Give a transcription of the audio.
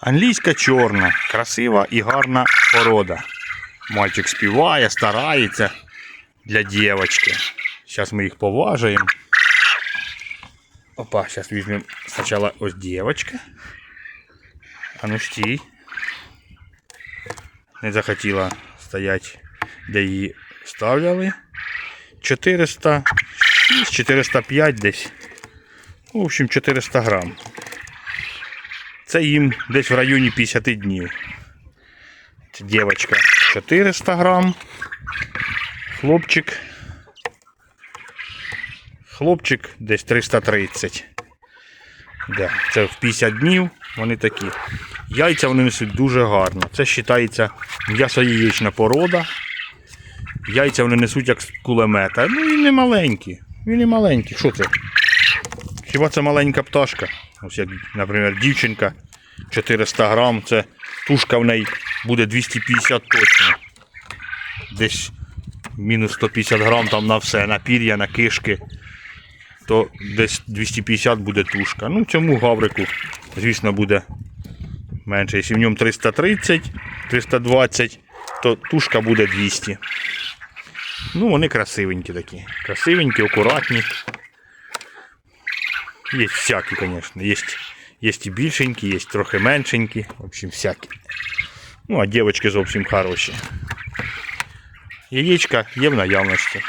Англійська чорна, красива і гарна порода. Мальчик співає, старається для дівчинки. Зараз ми їх поважаємо. Опа, зараз візьмемо спочатку ось дівчинка. А ну стій. Не захотіла стояти, де її ставляли. 406, 405 десь. В общем, 400 грам. Це їм десь в районі 50 днів. Це дівчинка 400 грам. Хлопчик. Хлопчик десь 330. Да, це в 50 днів вони такі. Яйця вони несуть дуже гарно. Це вважається м'ясо-яєчна порода. Яйця вони несуть як з кулемета. Ну і не маленькі. І маленький. Що це? Хіба це маленька пташка? Ось як, наприклад, дівчинка 400 грам, це тушка в неї буде 250 точно. Десь мінус 150 грам там на все, на пір'я, на кишки. То десь 250 буде тушка. Ну, цьому гаврику, звісно, буде менше. Якщо в ньому 330, 320, то тушка буде 200. Ну, вони красивенькі такі. Красивенькі, акуратні. Є всякі, звісно. Є, є і більшенькі, є трохи меншенькі. В общем, всякі. Ну, а дівчатки зовсім хороші. Яєчка є в наявності.